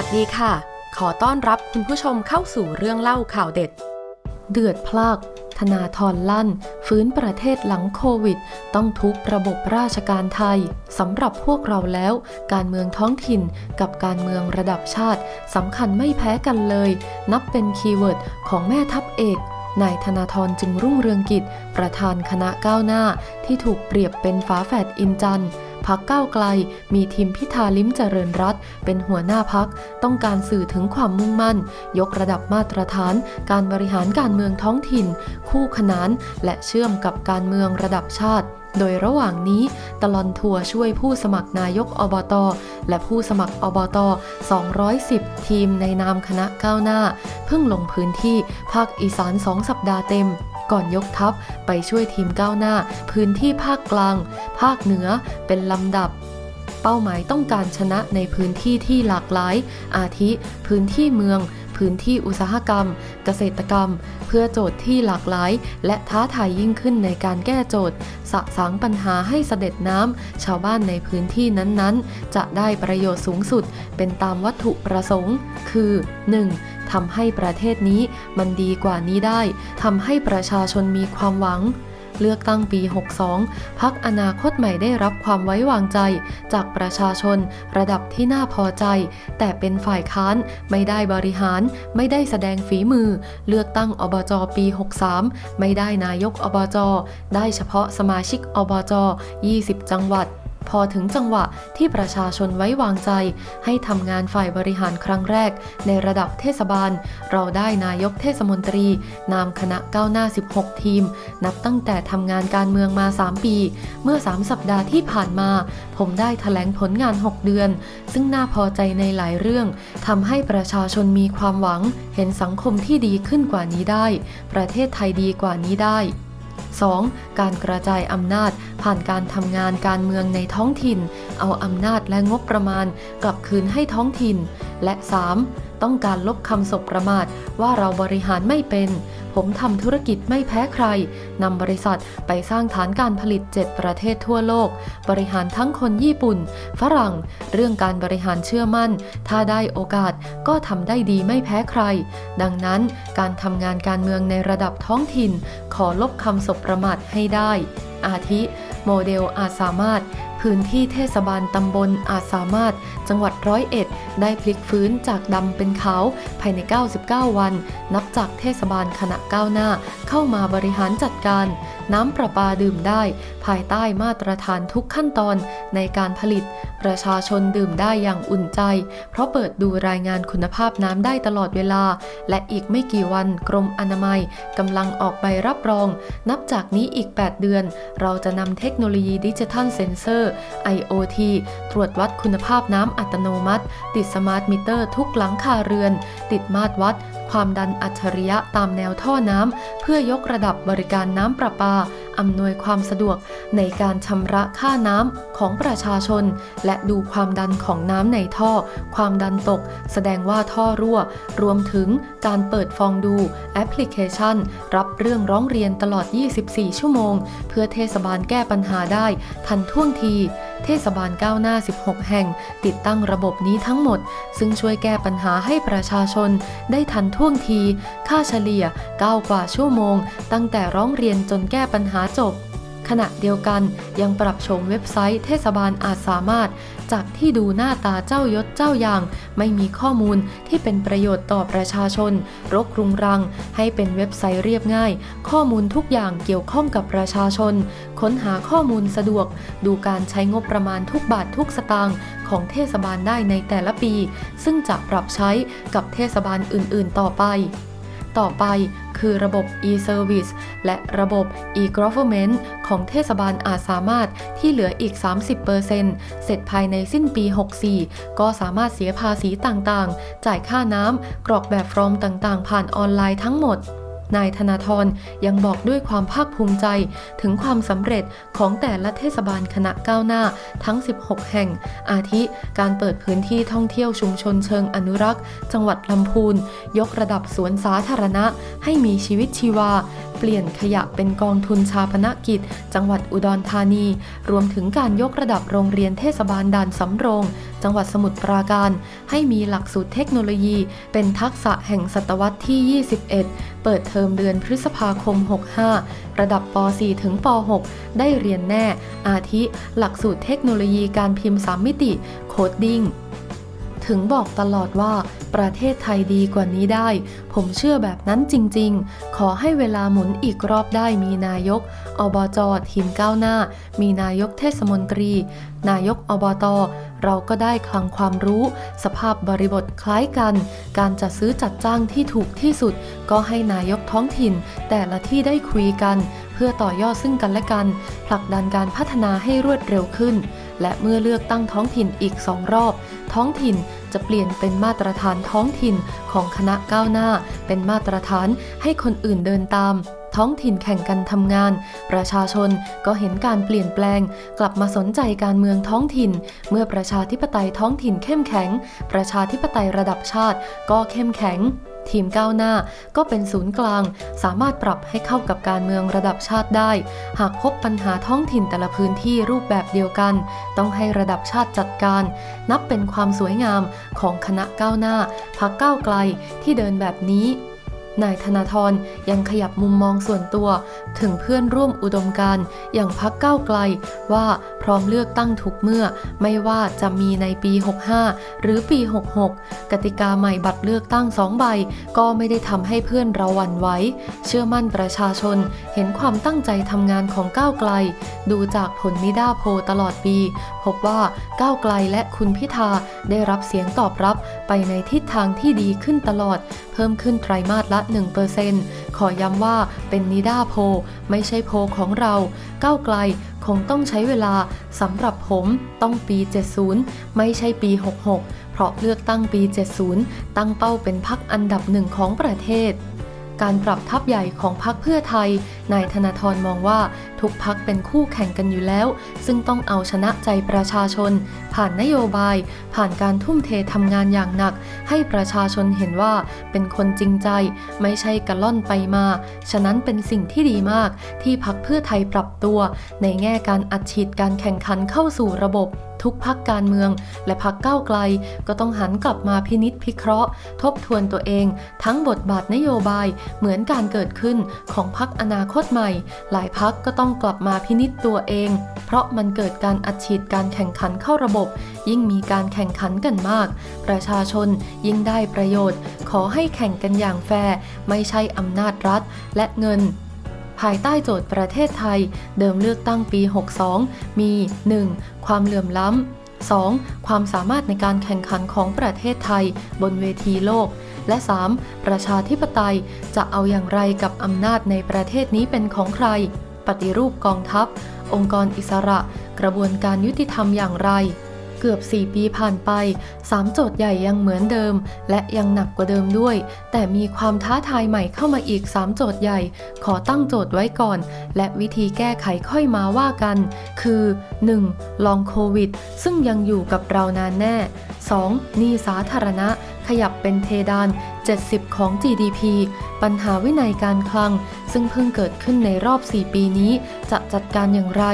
วัสดีค่ะ ขอต้อนรับคุณผู้ชมเข้าสู่เรื่องเล่าข่าวเด็ด เดือดพลากธนาธรลั่น ฟื้นประเทศหลังโควิด ต้องทุบระบบราชการไทยสำหรับพวกเราแล้ว การเมืองท้องถิ่นกับการเมืองระดับชาติสำคัญไม่แพ้กันเลย นับเป็นคีย์เวิร์ดของแม่ทัพเอกนายธนาธรจึงรุ่งเรืองกิจ ประธานคณะก้าวหน้า ที่ถูกเปรียบเป็นฝาแฝดอินจันทร์ พักก้าวไกล มีทีมพิธาลิ้มเจริญรัตเป็นหัวหน้าพัก ต้องการสื่อถึงความมุ่งมั่น ยกระดับมาตรฐาน การบริหารการเมืองท้องถิ่น คู่ขนาน และเชื่อมกับการเมืองระดับชาติ โดยระหว่างนี้ตลอนทัวร์ช่วยผู้สมัครนายกอบต และผู้สมัครอบต 210 ทีมในนามคณะก้าวหน้า เพิ่งลงพื้นที่ภาคอีสาน 2 สัปดาห์เต็มก่อนยกทัพไปช่วยทีมก้าวหน้า พื้นที่ภาคกลาง ภาคเหนือเป็นลำดับ เป้าหมายต้องการชนะในพื้นที่ที่หลากหลาย อาทิ พื้นที่เมือง พื้นที่อุตสาหกรรม เกษตรกรรม เพื่อโจทย์ที่หลากหลาย และท้าทายยิ่งขึ้นในการแก้โจทย์ สะสางปัญหาให้เสด็จน้ำชาวบ้านในพื้นที่นั้นๆ จะได้ประโยชน์สูงสุด เป็นตามวัตถุประสงค์ คือ 1. ทำให้ประเทศนี้มันดีกว่านี้ได้ทำให้ประชาชนมีความหวัง เลือกตั้งปี 62 พักอนาคตใหม่ได้รับความไว้วางใจ จากประชาชน ระดับที่น่าพอใจ แต่เป็นฝ่ายค้านไม่ได้บริหาร ไม่ได้แสดงฝีมือ เลือกตั้งอบจปี 63 ไม่ได้นายกอบจ ได้เฉพาะสมาชิกอบจ 20 จังหวัด พอถึงจังหวะที่ประชาชนไว้วางใจ ให้ทำงานฝ่ายบริหารครั้งแรก ในระดับเทศบาล เราได้นายกเทศมนตรี นามคณะก้าวหน้า 16 ทีม นับตั้งแต่ทำงานการเมืองมา 3 ปี เมื่อ 3 สัปดาห์ที่ผ่านมา ผมได้แถลงผลงาน 6 เดือน ซึ่งน่าพอใจในหลายเรื่องทำให้ประชาชนมีความหวัง เห็นสังคมที่ดีขึ้นกว่านี้ได้ ประเทศไทยดีกว่านี้ได้ 2. การกระจายอำนาจ ผ่านการทำงานการเมืองในท้องถิ่น เอาอำนาจและงบประมาณกลับคืนให้ท้องถิ่น และ 3. ต้องการลบคำสบประมาทว่าเราบริหารไม่เป็น ผมทำธุรกิจไม่แพ้ใครนำบริษัทไปสร้างฐานการผลิต 7 ประเทศทั่วโลก บริหารทั้งคนญี่ปุ่น ฝรั่ง เรื่องการบริหารเชื่อมั่น ถ้าได้โอกาสก็ทำได้ดีไม่แพ้ใคร ดังนั้นการทำงานการเมืองในระดับท้องถิ่น ขอลบคำสบประมาทให้ได้ อาทิ โมเดลอาจสามารถ พื้นที่เทศบาลตำบลอาจสามารถจังหวัดร้อยเอ็ด ได้พลิกฟื้นจากดำเป็นขาวภายใน 99 วัน นับจากเทศบาลขณะก้าวหน้า เข้ามาบริหารจัดการ น้ำประปาดื่มได้ ภายใต้มาตรฐานทุกขั้นตอนในการผลิต ประชาชนดื่มได้อย่างอุ่นใจ เพราะเปิดดูรายงานคุณภาพน้ำได้ตลอดเวลา และอีกไม่กี่วันกรมอนามัยกำลังออกใบรับรอง นับจากนี้อีก 8 เดือน เราจะนำเทคโนโลยีดิจิทัลเซนเซอร์ IoT ตรวจวัดคุณภาพน้ำอัตโนมัติ ติดสมาร์ทมิเตอร์ทุกหลังคาเรือน ติดมาตรวัด ความดันอัจฉริยะตามแนวท่อน้ำ เพื่อยกระดับบริการน้ำประปา อำนวยความสะดวกในการชำระค่าน้ำของประชาชน และดูความดันของน้ำในท่อ ความดันตก แสดงว่าท่อรั่ว รวมถึงการเปิดฟองดูแอปพลิเคชัน รับเรื่องร้องเรียนตลอด 24 ชั่วโมง เพื่อเทศบาลแก้ปัญหาได้ทันท่วงที เทศบาลก้าวหน้า 16 แห่ง ติดตั้งระบบนี้ทั้งหมด ซึ่งช่วยแก้ปัญหาให้ประชาชน ได้ทันท่วงที ค่าเฉลี่ย9กว่าชั่วโมง ตั้งแต่ร้องเรียนจนแก้ปัญหาจบขณะเดียวกันยังปรับโฉมเว็บไซต์เทศบาลอาจสามารถ จากที่ดูหน้าตาเจ้ายศเจ้าอย่าง ไม่มีข้อมูลที่เป็นประโยชน์ต่อประชาชน รกรุงรัง ให้เป็นเว็บไซต์เรียบง่าย ข้อมูลทุกอย่างเกี่ยวข้องกับประชาชน ค้นหาข้อมูลสะดวก ดูการใช้งบประมาณทุกบาททุกสตางค์ของเทศบาลได้ในแต่ละปี ซึ่งจะปรับใช้กับเทศบาลอื่น ๆ ต่อไป ต่อไป คือระบบ e-service และระบบ e-government ของเทศบาลอาจสามารถที่เหลืออีก 30%เสร็จภายในสิ้นปี 64 ก็สามารถเสียภาษีต่างๆ จ่ายค่าน้ำกรอกแบบฟอร์มต่างๆ ผ่านออนไลน์ทั้งหมด นายธนาธรยังบอกด้วยความภาคภูมิใจถึงความสำเร็จของแต่ละเทศบาลคณะก้าวหน้าทั้ง 16 แห่ง อาทิ การเปิดพื้นที่ท่องเที่ยวชุมชนเชิงอนุรักษ์ จังหวัดลำพูน ยกระดับสวนสาธารณะให้มีชีวิตชีวา เปลี่ยนขยะเป็นกองทุนชาปนกิจ จังหวัดอุดรธานี รวมถึงการยกระดับโรงเรียนเทศบาลด่านสำโรงจังหวัดสมุทรปราการ ให้มีหลักสูตรเทคโนโลยี เป็นทักษะแห่งศตวรรษที่ 21 เปิดเทอมเดือนพฤษภาคม 65 ระดับป .4 ถึงป .6 ได้เรียนแน่ อาทิ หลักสูตรเทคโนโลยีการพิมพ์3มิติ โคดดิ้ง ถึงบอกตลอดว่า ประเทศไทยดีกว่านี้ได้ ผมเชื่อแบบนั้นจริงๆ ขอให้เวลาหมุนอีกรอบได้มีนายก อบจทีมก้าวหน้า มีนายกเทศมนตรี นายกอบต เราก็ได้คลังความรู้ สภาพบริบทคล้ายกัน การจัดซื้อจัดจ้างที่ถูกที่สุด ก็ให้นายกท้องถิ่น แต่ละที่ได้คุยกัน เพื่อต่อยอดซึ่งกันและกัน ผลักดันการพัฒนาให้รวดเร็วขึ้น และเมื่อเลือกตั้งท้องถิ่นอีกสองรอบ ท้องถิ่น จะเปลี่ยนเป็นมาตรฐานท้องถิ่นของคณะก้าวหน้า เป็นมาตรฐานให้คนอื่นเดินตาม ท้องถิ่นแข่งกันทำงาน ประชาชนก็เห็นการเปลี่ยนแปลง กลับมาสนใจการเมืองท้องถิ่น เมื่อประชาธิปไตยท้องถิ่นเข้มแข็ง ประชาธิปไตยระดับชาติก็เข้มแข็ง ทีมก้าวหน้าก็เป็นศูนย์กลาง สามารถปรับให้เข้ากับการเมืองระดับชาติได้ หากพบปัญหาท้องถิ่นแต่ละพื้นที่รูปแบบเดียวกัน ต้องให้ระดับชาติจัดการ นับเป็นความสวยงามของคณะก้าวหน้าพักก้าวไกลที่เดินแบบนี้ นายธนาธรยังขยับมุมมองส่วนตัว ถึงเพื่อนร่วมอุดมการอย่างพักก้าวไกล ว่าพร้อมเลือกตั้งทุกเมื่อ ไม่ว่าจะมีในปี 65 หรือปี 66 กติกาใหม่บัตรเลือกตั้งสองใบ ก็ไม่ได้ทำให้เพื่อนเราหวั่นไหวเชื่อมั่นประชาชน เห็นความตั้งใจทำงานของก้าวไกล ดูจากผลนิด้าโพตลอดปี พบว่าก้าวไกลและคุณพิธาได้รับเสียงตอบรับไปในทิศทางที่ดีขึ้นตลอด เพิ่มขึ้นไตรมาสละ1%ขอย้ำว่าเป็นนิดาโพไม่ใช่โพของเรา ก้าวไกลคงต้องใช้เวลาสำหรับผมต้องปี 70 ไม่ใช่ปี 66 เพราะเลือกตั้งปี 70 ตั้งเป้าเป็นพักอันดับหนึ่งของประเทศ การปรับทัพใหญ่ของพักเพื่อไทย นายธนาธรมองว่าทุกพักเป็นคู่แข่งกันอยู่แล้ว ซึ่งต้องเอาชนะใจประชาชน ผ่านนโยบาย ผ่านการทุ่มเททำงานอย่างหนัก ให้ประชาชนเห็นว่าเป็นคนจริงใจ ไม่ใช่กระล่อนไปมา ฉะนั้นเป็นสิ่งที่ดีมากที่พักเพื่อไทยปรับตัว ในแง่การอัดฉีดการแข่งขันเข้าสู่ระบบทุกพักการเมือง และพักก้าวไกล ก็ต้องหันกลับมาพินิษพิเคราะห์ ทบทวนตัวเอง ทั้งบทบาทนโยบายเหมือนการเกิดขึ้นของพักอนาคตใหม่ หลายพักก็ต้องกลับมาพินิษตัวเอง เพราะมันเกิดการอัดฉีดการแข่งขันเข้าระบบ ยิ่งมีการแข่งขันกันมาก ประชาชนยิ่งได้ประโยชน์ ขอให้แข่งกันอย่างแฟร์ไม่ใช่อำนาจรัฐและเงิน ภายใต้โจทย์ประเทศไทย เดิมเลือกตั้งปี 62 มี 1. ความเหลื่อมล้ำ 2. ความสามารถในการแข่งขันของประเทศไทย บนเวทีโลก และ 3. ประชาธิปไตยจะเอาอย่างไรกับอำนาจในประเทศนี้เป็นของใคร ปฏิรูปกองทัพ องค์กรอิสระ กระบวนการยุติธรรมอย่างไร เกือบ 4 ปีผ่านไป 3 โจทย์ใหญ่ยังเหมือนเดิม และยังหนักกว่าเดิมด้วย แต่มีความท้าทายใหม่เข้ามาอีก 3 โจทย์ใหญ่ ขอตั้งโจทย์ไว้ก่อน และวิธีแก้ไขค่อยมาว่ากัน คือ 1. ลองโควิด ซึ่งยังอยู่กับเรานานแน่ 2. หนี้สาธารณะ ขยับเป็นเทดาน 70 ของ GDP ปัญหาวินัยการคลัง ซึ่งเพิ่งเกิดขึ้นในรอบ 4 ปีนี้ จะจัดการอย่างไร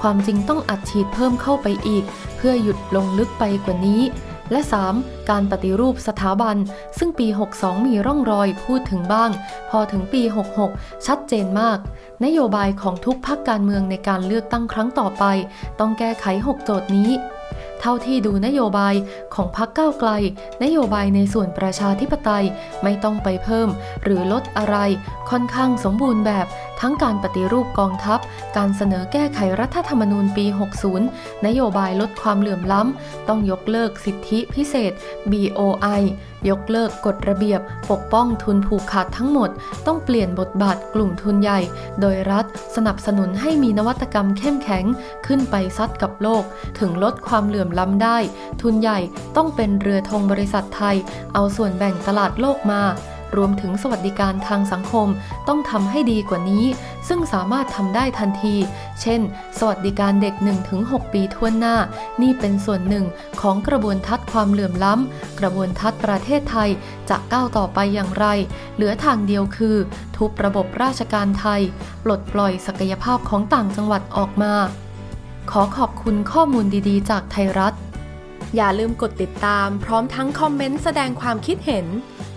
ความจริงต้องอัดฉีดเพิ่มเข้าไปอีก เพื่อหยุดลงลึกไปกว่านี้และ 3. การปฏิรูปสถาบัน ซึ่งปี 62 มีร่องรอยพูดถึงบ้าง พอถึงปี 66 ชัดเจนมาก นโยบายของทุกพักการเมืองในการเลือกตั้งครั้งต่อไป ต้องแก้ไข 6 โจทย์นี้ เท่าที่ดูนโยบายของพรรคก้าวไกล นโยบายในส่วนประชาธิปไตยไม่ต้องไปเพิ่ม หรือลดอะไร ค่อนข้างสมบูรณ์แบบ ทั้งการปฏิรูปกองทัพ การเสนอแก้ไขรัฐธรรมนูญปี 60 นโยบายลดความเหลื่อมล้ำ ต้องยกเลิกสิทธิพิเศษ BOI ยกเลิกกฎระเบียบ ปกป้องทุนผูกขาดทั้งหมด ต้องเปลี่ยนบทบาทกลุ่มทุนใหญ่ โดยรัฐสนับสนุนให้มีนวัตกรรมเข้มแข็งขึ้นไปซัดกับโลก ถึงลดความเหลื่อมล้ำได้ ทุนใหญ่ต้องเป็นเรือธงบริษัทไทย เอาส่วนแบ่งตลาดโลกมา รวมถึงสวัสดิการทางสังคมต้องทำให้ดีกว่านี้ ซึ่งสามารถทำได้ทันที เช่น สวัสดิการเด็ก 1-6 ปีทั่วหน้า นี่เป็นส่วนหนึ่งของกระบวนทัศน์ความเหลื่อมล้ำ กระบวนทัศน์ประเทศไทยจะก้าวต่อไปอย่างไร เหลือทางเดียวคือ ทุบระบบราชการไทย ปลดปล่อยศักยภาพของต่างจังหวัดออกมา ขอขอบคุณข้อมูลดีๆ จากไทยรัฐ อย่าลืมกดติดตามพร้อมทั้งคอมเมนต์แสดงความคิดเห็น